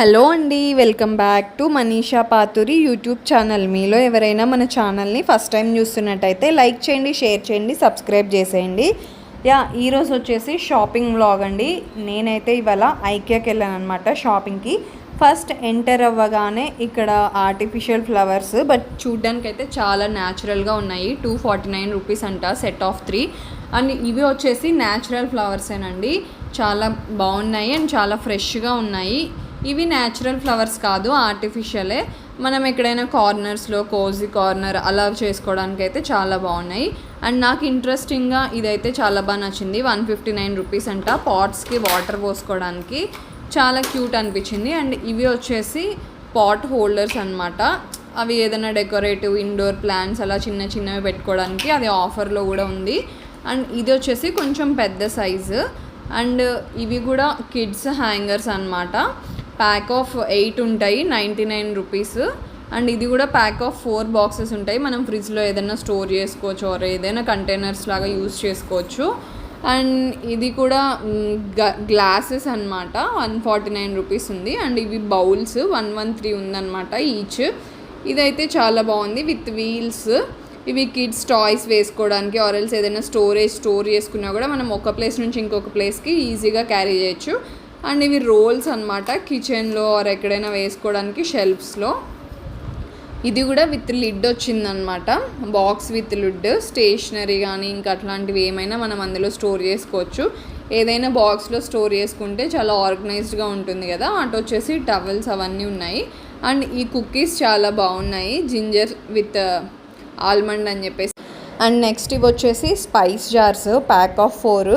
Hello అండి welcome back to Manisha Pathuri YouTube channel. మీలో ఎవరైనా మన ఛానల్ని ఫస్ట్ టైం చూస్తున్నట్టయితే లైక్ చేయండి షేర్ చేయండి సబ్స్క్రైబ్ చేసేయండి. యా ఈరోజు వచ్చేసి షాపింగ్ వ్లాగ్ అండి. నేనైతే ఇవాళ ఐకియాకి వెళ్ళాను అనమాట షాపింగ్కి. ఫస్ట్ ఎంటర్ అవ్వగానే ఇక్కడ ఆర్టిఫిషియల్ ఫ్లవర్స్ బట్ చూడ్డానికి అయితే చాలా న్యాచురల్గా ఉన్నాయి. టూ ఫార్టీ నైన్ రూపీస్ అంట సెట్ ఆఫ్ త్రీ అండ్ ఇవి వచ్చేసి న్యాచురల్ ఫ్లవర్సేనండి చాలా బాగున్నాయి అండ్ చాలా ఫ్రెష్గా ఉన్నాయి. ఇవి న్యాచురల్ ఫ్లవర్స్ కాదు ఆర్టిఫిషియలే మనం ఎక్కడైనా కార్నర్స్లో కోజీ కార్నర్ అలా చేసుకోవడానికి అయితే చాలా బాగున్నాయి. అండ్ నాకు ఇంట్రెస్టింగ్గా ఇదైతే చాలా బాగా నచ్చింది. వన్ ఫిఫ్టీ నైన్ రూపీస్ అంట పాట్స్కి వాటర్ పోసుకోవడానికి. చాలా క్యూట్ అనిపించింది. అండ్ ఇవి వచ్చేసి పాట్ హోల్డర్స్ అన్నమాట. అవి ఏదైనా డెకరేటివ్ ఇండోర్ ప్లాంట్స్ అలా చిన్న చిన్నవి పెట్టుకోవడానికి అది ఆఫర్లో కూడా ఉంది. అండ్ ఇది వచ్చేసి కొంచెం పెద్ద సైజు అండ్ ఇవి కూడా కిడ్స్ హ్యాంగర్స్ అన్నమాట. ప్యాక్ ఆఫ్ ఎయిట్ ఉంటాయి నైంటీ నైన్ రూపీస్ అండ్ ఇది కూడా ప్యాక్ ఆఫ్ ఫోర్ బాక్సెస్ ఉంటాయి. మనం ఫ్రిడ్జ్లో ఏదైనా స్టోర్ చేసుకోవచ్చు ఆర్ ఏదైనా కంటైనర్స్ లాగా యూస్ చేసుకోవచ్చు. అండ్ ఇది కూడా గ్లాసెస్ అన్నమాట. వన్ ఫార్టీ నైన్ రూపీస్ ఉంది. అండ్ ఇవి బౌల్స్ వన్ వన్ త్రీ ఉందన్నమాట ఈచ్ ఇదైతే చాలా బాగుంది విత్ వీల్స్ ఇవి కిడ్స్ టాయ్స్ వేసుకోవడానికి ఆర్ఎల్స్ ఏదైనా స్టోరేజ్ స్టోర్ చేసుకున్నా కూడా మనం ఒక ప్లేస్ నుంచి ఇంకొక ప్లేస్కి ఈజీగా క్యారీ చేయొచ్చు. అండ్ ఇవి రోల్స్ అనమాట కిచెన్లో ఆర్ ఎక్కడైనా వేసుకోవడానికి షెల్ఫ్స్లో ఇది కూడా విత్ లిడ్ వచ్చిందనమాట బాక్స్ విత్ లిడ్ స్టేషనరీ కానీ ఇంకా అట్లాంటివి ఏమైనా మనం అందులో స్టోర్ చేసుకోవచ్చు. ఏదైనా బాక్స్లో స్టోర్ చేసుకుంటే చాలా ఆర్గనైజ్డ్గా ఉంటుంది కదా అటు వచ్చేసి టవల్స్ అవన్నీ ఉన్నాయి. అండ్ ఈ కుక్కీస్ చాలా బాగున్నాయి జింజర్ విత్ ఆల్మండ్ అని చెప్పేసి. అండ్ నెక్స్ట్ ఇవి వచ్చేసి spice jars pack of four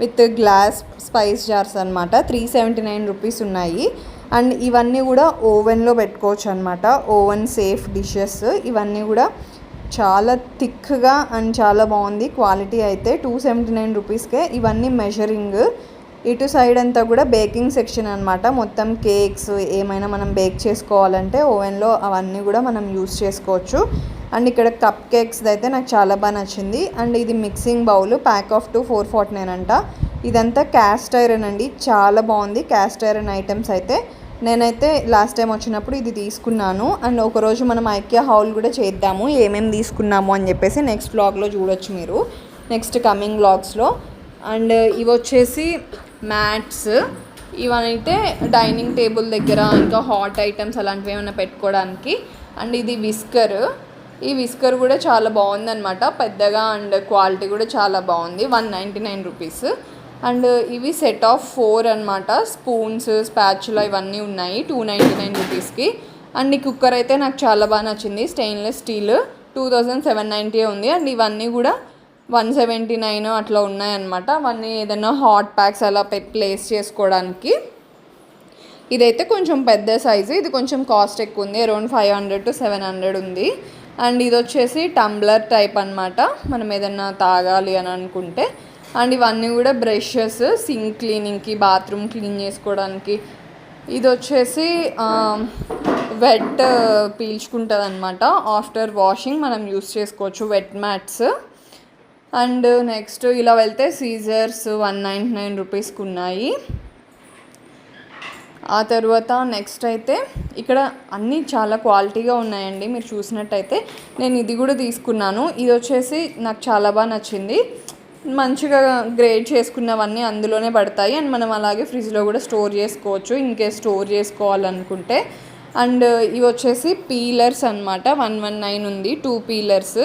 with glass spice jars అనమాట త్రీ సెవెంటీ నైన్ రూపీస్ ఉన్నాయి. అండ్ ఇవన్నీ కూడా ఓవెన్లో పెట్టుకోవచ్చు అనమాట ఓవెన్ సేఫ్ డిషెస్. ఇవన్నీ కూడా చాలా థిక్గా అండ్ చాలా బాగుంది. క్వాలిటీ అయితే టూ సెవెంటీ నైన్ రూపీస్కే. ఇవన్నీ మెజరింగ్. ఇటు సైడ్ అంతా కూడా బేకింగ్ సెక్షన్ అనమాట మొత్తం కేక్స్ ఏమైనా మనం బేక్ చేసుకోవాలంటే ఓవెన్లో అవన్నీ కూడా మనం యూస్ చేసుకోవచ్చు. అండ్ ఇక్కడ కప్ కేక్స్ అయితే నాకు చాలా బాగా నచ్చింది. అండ్ ఇది mixing bowl pack of two four forty nine అంట. ఇదంతా క్యాస్ట్ ఐరన్ అండి. చాలా బాగుంది క్యాస్ట్ ఐరన్ ఐటమ్స్ అయితే. నేనైతే లాస్ట్ టైం వచ్చినప్పుడు ఇది తీసుకున్నాను. అండ్ ఒకరోజు మనం ఐక్యా హౌల్ కూడా చేద్దాము ఏమేమి తీసుకున్నాము అని చెప్పేసి నెక్స్ట్ వ్లాగ్లో చూడొచ్చు మీరు. నెక్స్ట్ కమింగ్ వ్లాగ్స్లో అండ్ ఇవి వచ్చేసి మ్యాట్స్ ఇవనైతే డైనింగ్ టేబుల్ దగ్గర ఇంకా హాట్ ఐటమ్స్ అలాంటివి ఏమైనా పెట్టుకోవడానికి. అండ్ ఇది విస్కర్ ఈ విస్కర్ కూడా చాలా బాగుందనమాట పెద్దగా అండ్ క్వాలిటీ కూడా చాలా బాగుంది. One ninety nine rupees and ఇవి సెట్ ఆఫ్ ఫోర్ అనమాట స్పూన్స్ స్పాచులా ఇవన్నీ ఉన్నాయి. టూ నైంటీ నైన్ రూపీస్కి. అండ్ ఈ కుక్కర్ అయితే నాకు చాలా బాగా నచ్చింది. Stainless steel. Two thousand seven ninety ఉంది. అండ్ ఇవన్నీ కూడా వన్ సెవెంటీ నైన్ అట్లా ఉన్నాయన్నమాట అవన్నీ ఏదైనా హాట్ ప్యాక్స్ అలా ప్లేస్ చేసుకోవడానికి. ఇదైతే కొంచెం పెద్ద సైజు. ఇది కొంచెం కాస్ట్ ఎక్కువ ఉంది. Around five hundred to seven hundred ఉంది. అండ్ ఇది వచ్చేసి టంబ్లర్ టైప్ అనమాట మనం ఏదన్నా తాగాలి అని అనుకుంటే. అండ్ ఇవన్నీ కూడా బ్రషెస్ సింక్ క్లీనింగ్కి బాత్రూమ్ క్లీన్ చేసుకోవడానికి. ఇది వచ్చేసి వెట్ పీల్చుకుంటుంది అనమాట ఆఫ్టర్ వాషింగ్ మనం యూస్ చేసుకోవచ్చు వెట్ మ్యాట్స్. అండ్ నెక్స్ట్ ఇలా వెళ్తే సీజర్స్ వన్ నైంటీ నైన్ రూపీస్కి ఉన్నాయి ఆ తర్వాత నెక్స్ట్ అయితే ఇక్కడ అన్నీ చాలా క్వాలిటీగా ఉన్నాయండి. మీరు చూసినట్టయితే నేను ఇది కూడా తీసుకున్నాను. ఇది వచ్చేసి నాకు చాలా బాగా నచ్చింది. మంచిగా గ్రేడ్ చేసుకున్నవన్నీ అందులోనే పడతాయి. అండ్ మనం అలాగే ఫ్రిడ్జ్లో కూడా స్టోర్ చేసుకోవచ్చు. ఇంకే స్టోర్ చేసుకోవాలనుకుంటే. అండ్ ఇవి వచ్చేసి పీలర్స్ అనమాట వన్ వన్ నైన్ ఉంది. టూ పీలర్స్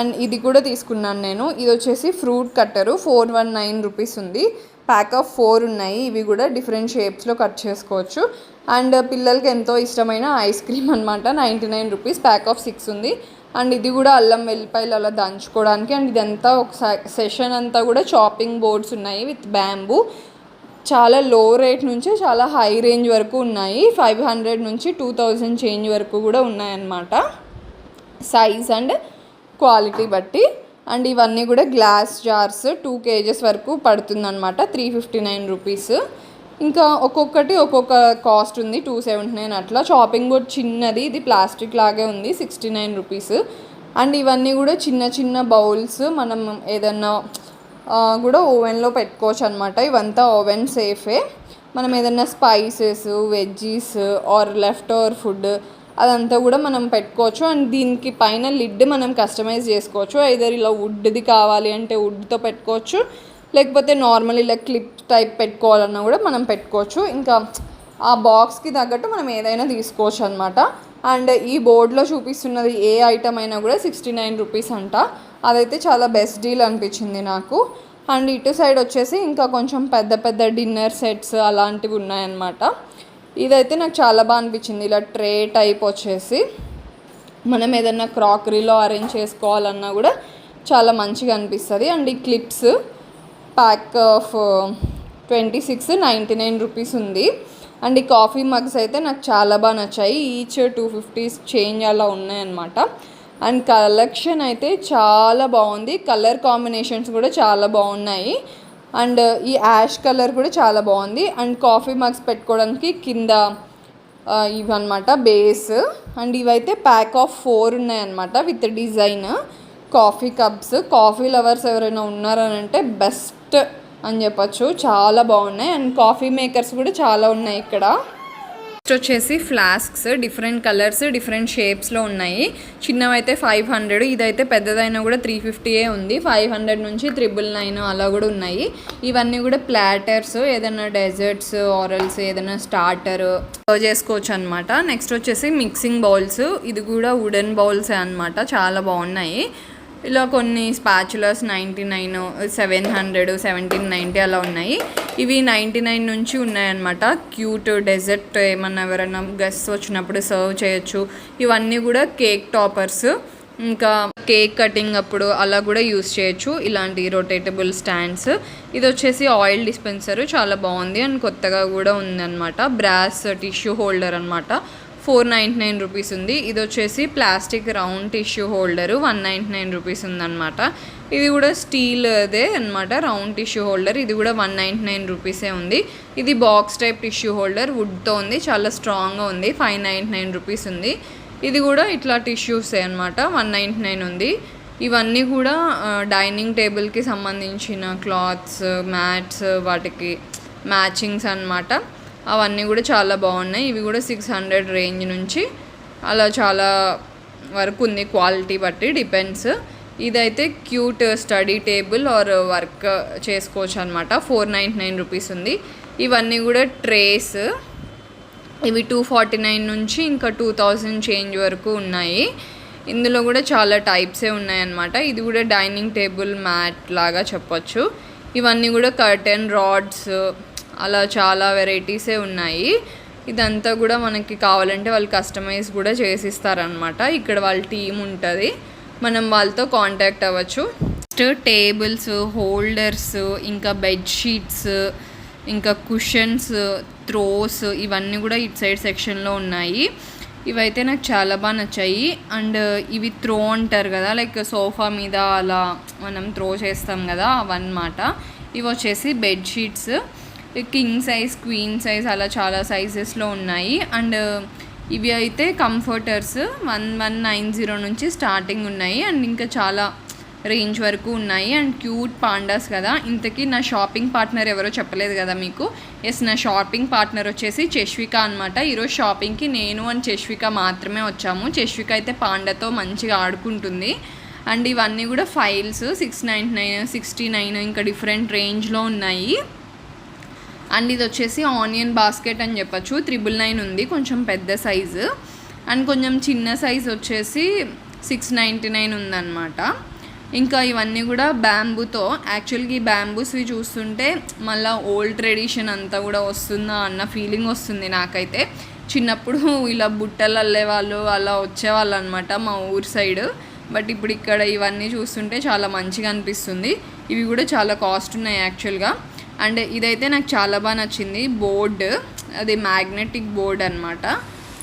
అండ్ ఇది కూడా తీసుకున్నాను నేను. ఇది వచ్చేసి fruit cutter four one nine rupees ఉంది. ప్యాక్ ఆఫ్ ఫోర్ ఉన్నాయి. ఇవి కూడా డిఫరెంట్ షేప్స్లో కట్ చేసుకోవచ్చు. అండ్ పిల్లలకి ఎంతో ఇష్టమైన ఐస్ క్రీమ్ అనమాట ninety nine rupees pack of six ఉంది. అండ్ ఇది కూడా అల్లం వెల్లిపాయలు అలా దంచుకోవడానికి. అండ్ ఇదంతా ఒక సెషన్ అంతా కూడా చాపింగ్ బోర్డ్స్ ఉన్నాయి విత్ బ్యాంబూ చాలా లో రేట్ నుంచి చాలా హై రేంజ్ వరకు ఉన్నాయి. ఫైవ్ హండ్రెడ్ నుంచి టూ థౌజండ్ చేంజ్ వరకు కూడా ఉన్నాయన్నమాట. సైజ్ అండ్ క్వాలిటీ బట్టి. అండ్ ఇవన్నీ కూడా గ్లాస్ జార్స్ టూ కేజెస్ వరకు పడుతుందన్నమాట. త్రీ ఫిఫ్టీ నైన్ రూపీస్ ఇంకా ఒక్కొక్కటి ఒక్కొక్క కాస్ట్ ఉంది టూ సెవెంటీ నైన్ అట్లా. షాపింగ్ బోర్డ్ చిన్నది ఇది ప్లాస్టిక్ లాగే ఉంది సిక్స్టీ నైన్ రూపీస్ అండ్ ఇవన్నీ కూడా చిన్న చిన్న బౌల్స్ మనం ఏదన్నా కూడా ఓవెన్లో పెట్టుకోవచ్చు అనమాట ఇవంతా ఓవెన్ సేఫే. మనం ఏదైనా spices veggies or leftover food అదంతా కూడా మనం పెట్టుకోవచ్చు. అండ్ దీనికి పైన లిడ్ మనం కస్టమైజ్ చేసుకోవచ్చు. ఐదర్ ఇలా వుడ్ది కావాలి అంటే వుడ్తో పెట్టుకోవచ్చు. లేకపోతే నార్మల్ ఇలా క్లిప్ టైప్ పెట్టుకోవాలన్నా కూడా మనం పెట్టుకోవచ్చు. ఇంకా ఆ బాక్స్కి తగ్గట్టు మనం ఏదైనా తీసుకోవచ్చు అనమాట అండ్ ఈ బోర్డులో చూపిస్తున్నది ఏ ఐటమ్ అయినా కూడా సిక్స్టీ నైన్ రూపీస్ అంట. అదైతే చాలా బెస్ట్ డీల్ అనిపించింది నాకు. అండ్ ఇటు సైడ్ వచ్చేసి ఇంకా కొంచెం పెద్ద పెద్ద డిన్నర్ సెట్స్ అలాంటివి ఉన్నాయన్నమాట. ఇదైతే నాకు చాలా బాగా అనిపించింది. ఇలా ట్రే టైప్ వచ్చేసి మనం ఏదైనా క్రాకరీలో అరేంజ్ చేసుకోవాలన్నా కూడా చాలా మంచిగా అనిపిస్తుంది. అండ్ ఈ clips pack of twenty six ninety nine rupees ఉంది. అండ్ ఈ కాఫీ మగ్స్ అయితే నాకు చాలా బాగా నచ్చాయి. ఈచ్ టూ ఫిఫ్టీస్ చేంజ్ అలా ఉన్నాయన్నమాట. అండ్ కలెక్షన్ అయితే చాలా బాగుంది. కలర్ కాంబినేషన్స్ కూడా చాలా బాగున్నాయి. అండ్ ఈ యాష్ కలర్ కూడా చాలా బాగుంది. అండ్ కాఫీ మగ్స్ పెట్టుకోవడానికి కింద ఇవన్నమాట బేస్. అండ్ ఇవైతే ప్యాక్ ఆఫ్ ఫోర్ ఉన్నాయన్నమాట with design. Coffee cups. Coffee lovers ఎవరైనా ఉన్నారని అంటే బెస్ట్ అని చెప్పచ్చు. చాలా బాగున్నాయి. అండ్ కాఫీ మేకర్స్ కూడా చాలా ఉన్నాయి ఇక్కడ. నెక్స్ట్ వచ్చేసి ఫ్లాస్క్స్. డిఫరెంట్ కలర్స్ డిఫరెంట్ షేప్స్లో ఉన్నాయి. చిన్నవైతే ఫైవ్ హండ్రెడ్ ఇదైతే పెద్దదైనా కూడా త్రీ ఫిఫ్టీయే ఉంది. ఫైవ్ హండ్రెడ్ నుంచి త్రిబుల్ నైన్ అలా కూడా ఉన్నాయి. ఇవన్నీ కూడా ప్లాటర్స్ ఏదైనా డెజర్ట్స్ ఆరల్స్ ఏదైనా స్టార్టర్ సర్వ్ చేసుకోవచ్చు అనమాట నెక్స్ట్ వచ్చేసి మిక్సింగ్ బౌల్స్. ఇది కూడా వుడెన్ బౌల్స్ అనమాట చాలా బాగున్నాయి. ఇలా కొన్ని spatulas ninety nine seven hundred seventeen ninety అలా ఉన్నాయి. ఇవి నైంటీ నైన్ నుంచి ఉన్నాయన్నమాట. క్యూట్ డెజర్ట్ ఏమన్నా ఎవరైనా గెస్ట్ వచ్చినప్పుడు సర్వ్ చేయొచ్చు. ఇవన్నీ కూడా కేక్ టాపర్స్ ఇంకా కేక్ కటింగ్ అప్పుడు అలా కూడా యూస్ చేయొచ్చు. ఇలాంటి రొటేటబుల్ స్టాండ్స్ ఇది వచ్చేసి ఆయిల్ డిస్పెన్సర్ చాలా బాగుంది. అండ్ కొత్తగా కూడా ఉందన్నమాట. బ్రాస్ టిష్యూ హోల్డర్ అనమాట ఫోర్ నైంటీ నైన్ రూపీస్ ఉంది. ఇది వచ్చేసి plastic round tissue holder one ninety nine rupees ఉందన్నమాట. ఇది కూడా స్టీల్ అదే అనమాట రౌండ్ టిష్యూ హోల్డర్. ఇది కూడా వన్ నైంటీ నైన్ రూపీసే ఉంది. ఇది బాక్స్ టైప్ టిష్యూ హోల్డర్ వుడ్తో ఉంది చాలా స్ట్రాంగ్గా ఉంది ఫైవ్ నైంటీ నైన్ రూపీస్ ఉంది. ఇది కూడా ఇట్లా టిష్యూసే అనమాట వన్ నైంటీ నైన్ ఉంది. ఇవన్నీ కూడా డైనింగ్ టేబుల్కి సంబంధించిన క్లాత్స్ మ్యాట్స్ వాటికి మ్యాచింగ్స్ అన్నమాట. అవన్నీ కూడా చాలా బాగున్నాయి. ఇవి కూడా సిక్స్ హండ్రెడ్ రేంజ్ నుంచి అలా చాలా వరకు ఉంది క్వాలిటీ బట్టి డిపెండ్స్ ఇదైతే cute study table or work చేసుకోవచ్చు అనమాట ఫోర్ నైంటీ నైన్ రూపీస్ ఉంది. ఇవన్నీ కూడా ట్రేస్ ఇవి టూ ఫార్టీ నైన్ నుంచి ఇంకా టూ థౌజండ్ చేంజ్ వరకు ఉన్నాయి. ఇందులో కూడా చాలా టైప్సే ఉన్నాయన్నమాట ఇది కూడా డైనింగ్ టేబుల్ మ్యాట్ లాగా చెప్పొచ్చు. ఇవన్నీ కూడా కర్టెన్ రాడ్స్ అలా చాలా వెరైటీసే ఉన్నాయి. ఇదంతా కూడా మనకి కావాలంటే వాళ్ళు కస్టమైజ్ కూడా చేసిస్తారనమాట ఇక్కడ వాళ్ళ టీం ఉంటుంది. మనం వాళ్ళతో కాంటాక్ట్ అవ్వచ్చు. నెక్స్ట్ టేబుల్స్ హోల్డర్స్ ఇంకా బెడ్షీట్స్ ఇంకా కుషన్స్ త్రోస్ ఇవన్నీ కూడా ఇటు సైడ్ సెక్షన్లో ఉన్నాయి. ఇవైతే నాకు చాలా బాగా నచ్చాయి. అండ్ ఇవి త్రో అంటారు కదా లైక్ సోఫా మీద అలా మనం త్రో చేస్తాం కదా అవన్నమాట. ఇవి వచ్చేసి bedsheets king size queen size అలా చాలా సైజెస్లో ఉన్నాయి. అండ్ ఇవి అయితే comforters one one nine zero నుంచి స్టార్టింగ్ ఉన్నాయి. అండ్ ఇంకా చాలా రేంజ్ వరకు ఉన్నాయి. అండ్ క్యూట్ పాండాస్ కదా. ఇంతకీ నా షాపింగ్ పార్ట్నర్ ఎవరో చెప్పలేదు కదా మీకు? ఎస్ నా షాపింగ్ పార్ట్నర్ వచ్చేసి చష్విక అనమాట ఈరోజు షాపింగ్కి నేను అండ్ చష్విక మాత్రమే వచ్చాము. చష్విక అయితే పాండాతో మంచిగా ఆడుకుంటుంది. అండ్ ఇవన్నీ కూడా files six ninety nine sixty nine ఇంకా డిఫరెంట్ రేంజ్లో ఉన్నాయి. అండ్ ఇది వచ్చేసి ఆనియన్ బాస్కెట్ అని చెప్పచ్చు. త్రిబుల్ నైన్ ఉంది కొంచెం పెద్ద సైజు. అండ్ కొంచెం చిన్న సైజ్ వచ్చేసి సిక్స్ నైంటీ నైన్ ఉందన్నమాట. ఇంకా ఇవన్నీ కూడా బ్యాంబూతో యాక్చువల్గా ఈ బ్యాంబూస్వి చూస్తుంటే మళ్ళీ ఓల్డ్ ట్రెడిషన్ అంతా కూడా వస్తుందా అన్న ఫీలింగ్ వస్తుంది నాకైతే. చిన్నప్పుడు ఇలా బుట్టలు అల్లేవాళ్ళు అలా వచ్చేవాళ్ళు అనమాట మా ఊరు సైడ్. బట్ ఇప్పుడు ఇక్కడ ఇవన్నీ చూస్తుంటే చాలా మంచిగా అనిపిస్తుంది. ఇవి కూడా చాలా కాస్ట్ ఉన్నాయి యాక్చువల్గా. అండ్ ఇదైతే నాకు చాలా బాగా నచ్చింది. బోర్డ్ అది మ్యాగ్నెటిక్ బోర్డ్ అనమాట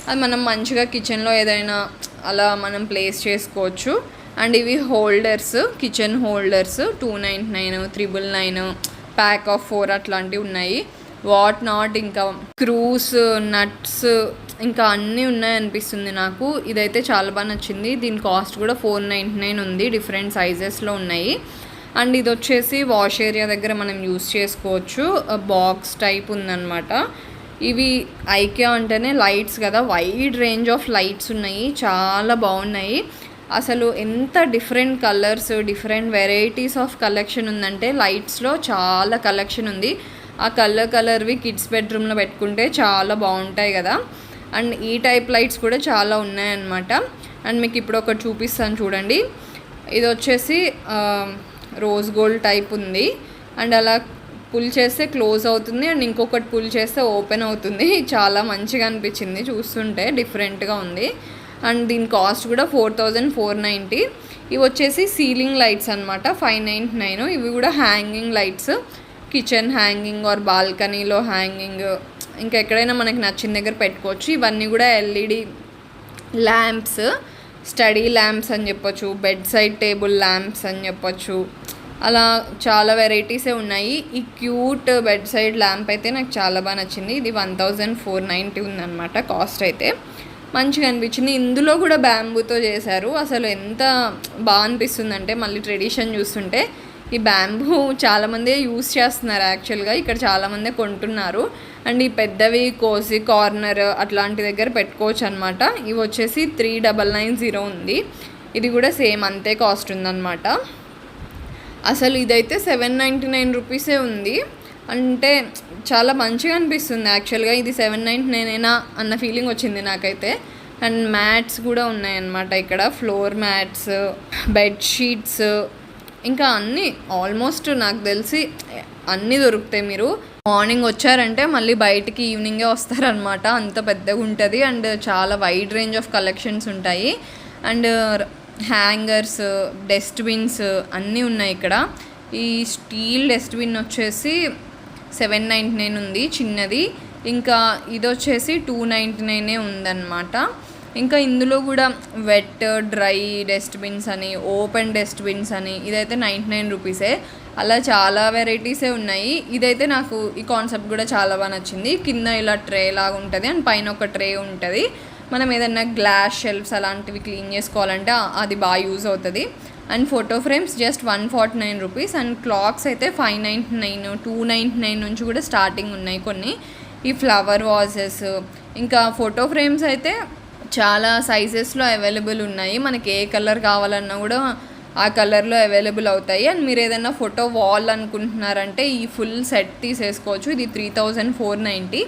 అది మనం మంచిగా కిచెన్లో ఏదైనా అలా మనం ప్లేస్ చేసుకోవచ్చు. అండ్ ఇవి holders kitchen holders two ninety nine triple nine pack of four అట్లాంటివి ఉన్నాయి. వాట్ నాట్ ఇంకా క్రూస్ నట్స్ ఇంకా అన్నీ ఉన్నాయి అనిపిస్తుంది నాకు. ఇదైతే చాలా బాగా నచ్చింది. దీని కాస్ట్ కూడా ఫోర్ నైంటీ నైన్ ఉంది. డిఫరెంట్ సైజెస్లో ఉన్నాయి. అండ్ ఇది వచ్చేసి వాష్ ఏరియా దగ్గర మనం యూస్ చేసుకోవచ్చు. బాక్స్ టైప్ ఉందన్నమాట. ఇవి ఐకియా అంటేనే లైట్స్ కదా. వైడ్ రేంజ్ ఆఫ్ లైట్స్ ఉన్నాయి. చాలా బాగున్నాయి. అసలు ఎంత different colours different varieties of collection ఉందంటే లైట్స్లో చాలా కలెక్షన్ ఉంది. ఆ కలర్ కలర్వి కిడ్స్ బెడ్రూమ్లో పెట్టుకుంటే చాలా బాగుంటాయి కదా. అండ్ ఈ టైప్ లైట్స్ కూడా చాలా ఉన్నాయన్నమాట. అండ్ మీకు ఇప్పుడు ఒకటి చూపిస్తాను చూడండి. ఇది వచ్చేసి రోజ్ గోల్డ్ టైప్ ఉంది. అండ్ అలా పుల్ చేస్తే క్లోజ్ అవుతుంది. అండ్ ఇంకొకటి పుల్ చేస్తే ఓపెన్ అవుతుంది. చాలా మంచిగా అనిపించింది చూస్తుంటే డిఫరెంట్గా ఉంది. అండ్ దీని కాస్ట్ కూడా ఫోర్ థౌజండ్ ఫోర్ నైంటీ ఇవి వచ్చేసి సీలింగ్ లైట్స్ అనమాట ఫైవ్ నైంటీ నైన్ ఇవి కూడా hanging lights kitchen hanging or బాల్కనీలో హ్యాంగింగ్ ఇంకా ఎక్కడైనా మనకి నచ్చిన దగ్గర పెట్టుకోవచ్చు. ఇవన్నీ కూడా ఎల్ఈడి ల్యాంప్స్ స్టడీ ల్యాంప్స్ అని చెప్పొచ్చు బెడ్ సైడ్ టేబుల్ ల్యాంప్స్ అని చెప్పొచ్చు. అలా చాలా వెరైటీసే ఉన్నాయి. ఈ క్యూట్ బెడ్ సైడ్ ల్యాంప్ అయితే నాకు చాలా బాగా నచ్చింది. ఇది వన్ థౌజండ్ ఫోర్ నైంటీ ఉందన్నమాట కాస్ట్ అయితే. మంచిగా అనిపించింది. ఇందులో కూడా బ్యాంబూతో చేశారు. అసలు ఎంత బాగా అనిపిస్తుందంటే మళ్ళీ ట్రెడిషన్ చూస్తుంటే ఈ బ్యాంబూ చాలామంది యూస్ చేస్తున్నారు యాక్చువల్గా ఇక్కడ చాలామంది కొంటున్నారు. అండ్ ఈ పెద్దవి కోసి కార్నర్ అట్లాంటి దగ్గర పెట్టుకోవచ్చు అనమాట ఇవి వచ్చేసి త్రీ డబల్ నైన్ జీరో ఉంది. ఇది కూడా సేమ్ అంతే కాస్ట్ ఉందన్నమాట అసలు ఇదైతే సెవెన్ నైంటీ నైన్ రూపీసే ఉంది. అంటే చాలా మంచిగా అనిపిస్తుంది యాక్చువల్గా ఇది సెవెన్ నైంటీ నైనేనా అన్న ఫీలింగ్ వచ్చింది నాకైతే. అండ్ మ్యాట్స్ కూడా ఉన్నాయన్నమాట ఇక్కడ. ఫ్లోర్ మ్యాట్స్ బెడ్షీట్స్ ఇంకా అన్నీ ఆల్మోస్ట్ నాకు తెలిసి అన్నీ దొరుకుతాయి మీరు. మార్నింగ్ వచ్చారంటే మళ్ళీ బయటికి ఈవినింగే వస్తారనమాట అంత పెద్దగా ఉంటుంది అండ్ చాలా వైడ్ రేంజ్ ఆఫ్ కలెక్షన్స్ ఉంటాయి. అండ్ హ్యాంగర్స్ డస్ట్బిన్స్ అన్నీ ఉన్నాయి ఇక్కడ. ఈ స్టీల్ డస్ట్బిన్ వచ్చేసి సెవెన్ నైంటీ నైన్ ఉంది చిన్నది. ఇంకా ఇది వచ్చేసి టూ నైంటీ నైనే ఉందన్నమాట. ఇంకా ఇందులో కూడా వెట్ డ్రై డస్ట్బిన్స్ అని ఓపెన్ డస్ట్బిన్స్ అని ఇదైతే నైంటీ నైన్ రూపీసే అలా చాలా వెరైటీసే ఉన్నాయి. ఇదైతే నాకు ఈ కాన్సెప్ట్ కూడా చాలా బాగా నచ్చింది. కింద ఇలా ట్రే లాగా ఉంటుంది అండ్ పైన ఒక ట్రే ఉంటుంది. మనం ఏదైనా గ్లాస్ షెల్ఫ్స్ అలాంటివి క్లీన్ చేసుకోవాలంటే అది బాగా యూజ్ అవుతుంది. And photo frames just one forty nine rupees and clocks అయితే five ninety nine two ninety nine నుంచి కూడా స్టార్టింగ్ ఉన్నాయి కొన్ని. ఈ ఫ్లవర్ వాజెస్ ఇంకా ఫోటో ఫ్రేమ్స్ అయితే చాలా సైజెస్లో అవైలబుల్ ఉన్నాయి. మనకి ఏ కలర్ కావాలన్నా కూడా ఆ కలర్లో అవైలబుల్ అవుతాయి. అండ్ మీరు ఏదైనా ఫోటో వాల్ అనుకుంటున్నారంటే ఈ ఫుల్ సెట్ తీసేసుకోవచ్చు. ఇది three thousand four ninety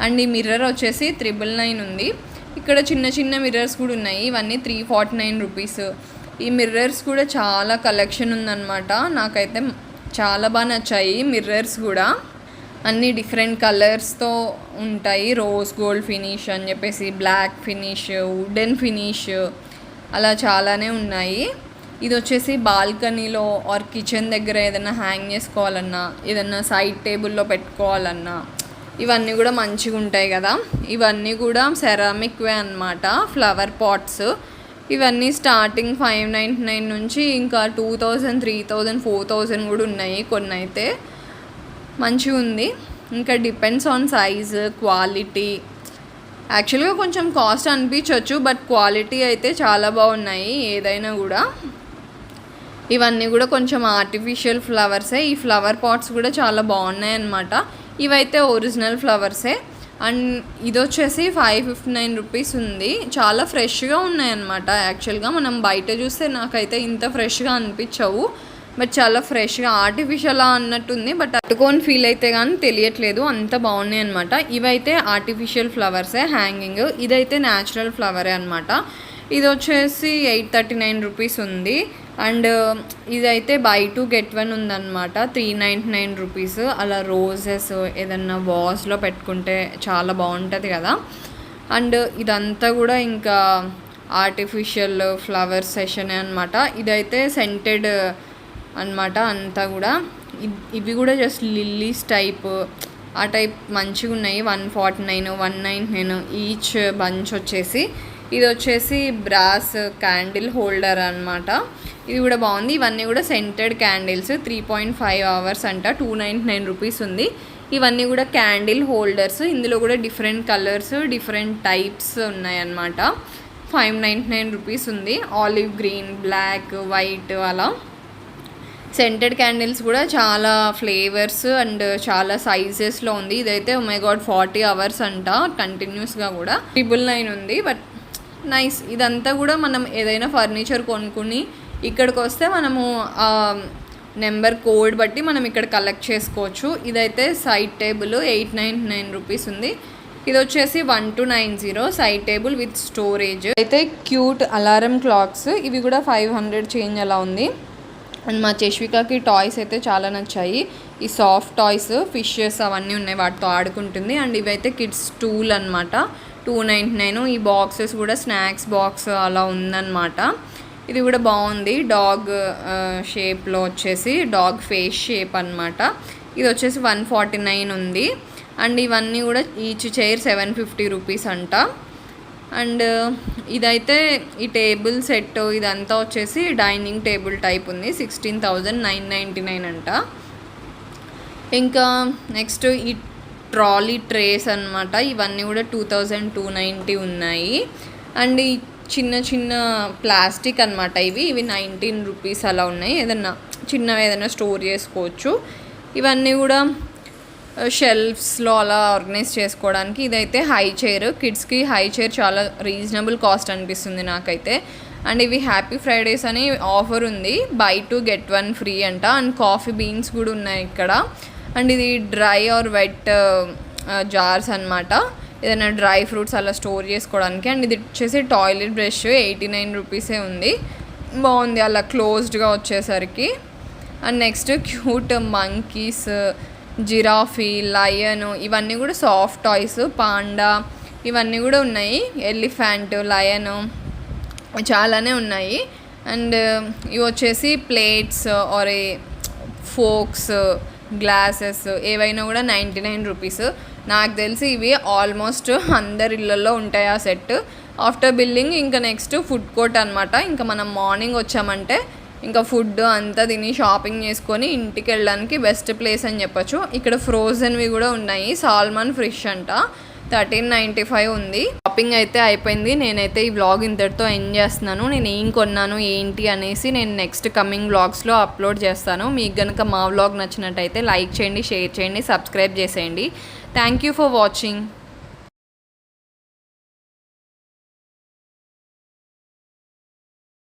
and ఈ మిర్రర్ వచ్చేసి త్రిబుల్ నైన్ ఉంది. ఇక్కడ చిన్న చిన్న మిర్రర్స్ కూడా ఉన్నాయి. ఇవన్నీ త్రీ ఫార్టీ నైన్ రూపీస్ ఈ మిర్రర్స్ కూడా చాలా కలెక్షన్ ఉందన్నమాట. నాకైతే చాలా బాగా నచ్చాయి మిర్రర్స్ కూడా. అన్ని డిఫరెంట్ కలర్స్తో ఉంటాయి. రోజ్ గోల్డ్ ఫినిష్ అని చెప్పేసి బ్లాక్ ఫినిష్ వుడెన్ ఫినిష్ అలా చాలానే ఉన్నాయి. ఇది వచ్చేసి బాల్కనీలో ఆర్ కిచెన్ దగ్గర ఏదైనా హ్యాంగ్ చేసుకోవాలన్నా ఏదైనా సైడ్ టేబుల్లో పెట్టుకోవాలన్నా ఇవన్నీ కూడా మంచిగా ఉంటాయి కదా. ఇవన్నీ కూడా సెరామిక్వే అనమాట ఫ్లవర్ పాట్స్ ఇవన్నీ స్టార్టింగ్ ఫైవ్ నైంటీ నైన్ నుంచి ఇంకా two thousand three thousand four thousand కూడా ఉన్నాయి కొన్ని అయితే మంచిగా ఉంది. ఇంకా డిపెండ్స్ ఆన్ సైజ్ క్వాలిటీ యాక్చువల్గా కొంచెం కాస్ట్ అనిపించవచ్చు బట్ క్వాలిటీ అయితే చాలా బాగున్నాయి ఏదైనా కూడా. ఇవన్నీ కూడా కొంచెం ఆర్టిఫిషియల్ ఫ్లవర్సే ఈ ఫ్లవర్ పాట్స్ కూడా చాలా బాగున్నాయి అన్నమాట. ఇవైతే ఒరిజినల్ ఫ్లవర్సే అండ్ ఇది వచ్చేసి ఫైవ్ ఫిఫ్టీ నైన్ రూపీస్ ఉంది. చాలా ఫ్రెష్గా ఉన్నాయన్నమాట యాక్చువల్గా మనం బయట చూస్తే నాకైతే ఇంత ఫ్రెష్గా అనిపించవు. బట్ చాలా ఫ్రెష్గా ఆర్టిఫిషియల్ అన్నట్టుంది. బట్ అట్టుకొని ఫీల్ అయితే కానీ తెలియట్లేదు. అంత బాగున్నాయి అనమాట ఇవైతే ఆర్టిఫిషియల్ ఫ్లవర్సే హ్యాంగింగ్ ఇదైతే న్యాచురల్ ఫ్లవరే అనమాట ఇది వచ్చేసి ఎయిట్ థర్టీ నైన్ రూపీస్ ఉంది. అండ్ ఇదైతే బై టూ గెట్ వన్ ఉందన్నమాట. త్రీ నైంటీ నైన్ రూపీస్ అలా రోజెస్ ఏదన్నా వాజ్లో పెట్టుకుంటే చాలా బాగుంటుంది కదా. అండ్ ఇదంతా కూడా ఇంకా ఆర్టిఫిషియల్ ఫ్లవర్ సెషన్ అనమాట ఇదైతే సెంటెడ్ అనమాట అంతా కూడా. ఇవి కూడా జస్ట్ లిల్లీస్ టైప్ ఆ టైప్ మంచిగా ఉన్నాయి. One forty nine one nine nine each bunch వచ్చేసి. ఇది వచ్చేసి బ్రాస్ క్యాండిల్ హోల్డర్ అనమాట ఇది కూడా బాగుంది. ఇవన్నీ కూడా scented candles three point five hours అంట. టూ నైంటీ నైన్ రూపీస్ ఉంది. ఇవన్నీ కూడా క్యాండిల్ హోల్డర్స్ ఇందులో కూడా డిఫరెంట్ కలర్స్ డిఫరెంట్ టైప్స్ ఉన్నాయన్నమాట ఫైవ్ నైంటీ నైన్ రూపీస్ ఉంది. ఆలివ్ గ్రీన్ బ్లాక్ వైట్ అలా. సెంటెడ్ క్యాండిల్స్ కూడా చాలా ఫ్లేవర్స్ అండ్ చాలా సైజెస్లో ఉంది. ఇదైతే మై గాడ్ ఫార్టీ అవర్స్ అంట కంటిన్యూస్గా కూడా. ట్రిపుల్ నైన్ ఉంది బట్ నైస్ ఇదంతా కూడా మనం ఏదైనా ఫర్నిచర్ కొనుక్కుని ఇక్కడికి వస్తే మనము నెంబర్ కోడ్ బట్టి మనం ఇక్కడ కలెక్ట్ చేసుకోవచ్చు. ఇదైతే side table eight nine nine rupees ఉంది. ఇది వచ్చేసి one two nine zero side table with storage అయితే క్యూట్ అలారం క్లాక్స్ ఇవి కూడా ఫైవ్ హండ్రెడ్ చేంజ్ అలా ఉంది. అండ్ మా చష్వికకి టాయ్స్ అయితే చాలా నచ్చాయి. ఈ సాఫ్ట్ టాయ్స్ ఫిషెస్ అవన్నీ ఉన్నాయి వాటితో ఆడుకుంటుంది. అండ్ ఇవైతే కిడ్స్ టూల్ అనమాట టూ నైంటీ నైన్ ఈ బాక్సెస్ కూడా స్నాక్స్ బాక్స్ అలా ఉందన్నమాట. ఇది కూడా బాగుంది. డాగ్ షేప్లో వచ్చేసి డాగ్ ఫేస్ షేప్ అన్నమాట. ఇది వచ్చేసి వన్ ఫార్టీ నైన్ ఉంది. అండ్ ఇవన్నీ కూడా each chair seven fifty rupees అంట. అండ్ ఇదైతే ఈ టేబుల్ సెట్ ఇదంతా వచ్చేసి డైనింగ్ టేబుల్ టైప్ ఉంది sixteen thousand nine ninety nine అంట. ఇంకా నెక్స్ట్ ఈ ట్రాలీ ట్రేస్ అన్నమాట ఇవన్నీ కూడా టూ థౌజండ్ టూ నైంటీ ఉన్నాయి. అండ్ ఈ చిన్న చిన్న ప్లాస్టిక్ అన్నమాట ఇవి ఇవి నైన్టీన్ రూపీస్ అలా ఉన్నాయి. ఏదన్నా చిన్నవి ఏదైనా స్టోర్ చేసుకోవచ్చు. ఇవన్నీ కూడా షెల్ఫ్స్లో అలా ఆర్గనైజ్ చేసుకోవడానికి ఇదైతే హై చైర్ కిడ్స్కి హై చైర్ చాలా రీజనబుల్ కాస్ట్ అనిపిస్తుంది నాకైతే. అండ్ ఇవి హ్యాపీ ఫ్రైడేస్ అని ఆఫర్ ఉంది. Buy two get one free అంట. అండ్ కాఫీ బీన్స్ కూడా ఉన్నాయి ఇక్కడ. అండ్ ఇది డ్రై ఆర్ వెట్ జార్స్ అన్నమాట. ఏదైనా డ్రై ఫ్రూట్స్ అలా స్టోర్ చేసుకోవడానికి. అండ్ ఇది వచ్చేసి టాయిలెట్ బ్రష్ ఎయిటీ నైన్ రూపీసే ఉంది. బాగుంది. అలా క్లోజ్డ్గా వచ్చేసరికి. And next cute monkeys giraffe lion ఇవన్నీ కూడా సాఫ్ట్ టాయ్స్ పాండా ఇవన్నీ కూడా ఉన్నాయి. ఎలిఫెంట్ లయన్ చాలానే ఉన్నాయి. అండ్ ఇవి వచ్చేసి ప్లేట్స్ ఆర్ ఫోక్స్ గ్లాసెస్ ఏవైనా కూడా నైంటీ నైన్ రూపీస్. నాకు తెలిసి ఇవి ఆల్మోస్ట్ అందరి ఇళ్ళల్లో ఉంటాయి ఆ సెట్. ఆఫ్టర్ బిల్లింగ్ ఇంకా నెక్స్ట్ ఫుడ్ కోర్ట్ అనమాట ఇంకా మనం మార్నింగ్ వచ్చామంటే ఇంకా ఫుడ్ అంతా తిని షాపింగ్ చేసుకొని ఇంటికి వెళ్ళడానికి బెస్ట్ ప్లేస్ అని చెప్పొచ్చు. ఇక్కడ ఫ్రోజన్వి కూడా ఉన్నాయి. సాల్మన్ ఫిష్ అంట. థర్టీన్ నైంటీ ఫైవ్ ఉంది. షాపింగ్ అయితే అయిపోయింది. నేనైతే ఈ వ్లాగ్ ఇంతటితో ఎండ్ చేస్తున్నాను. నేను ఏం కొన్నాను ఏంటి అనేసి నేను నెక్స్ట్ కమింగ్ వ్లాగ్స్లో అప్లోడ్ చేస్తాను. మీకు కనుక మా వ్లాగ్ నచ్చినట్టయితే లైక్ చేయండి షేర్ చేయండి సబ్స్క్రైబ్ చేసేయండి. Thank you for watching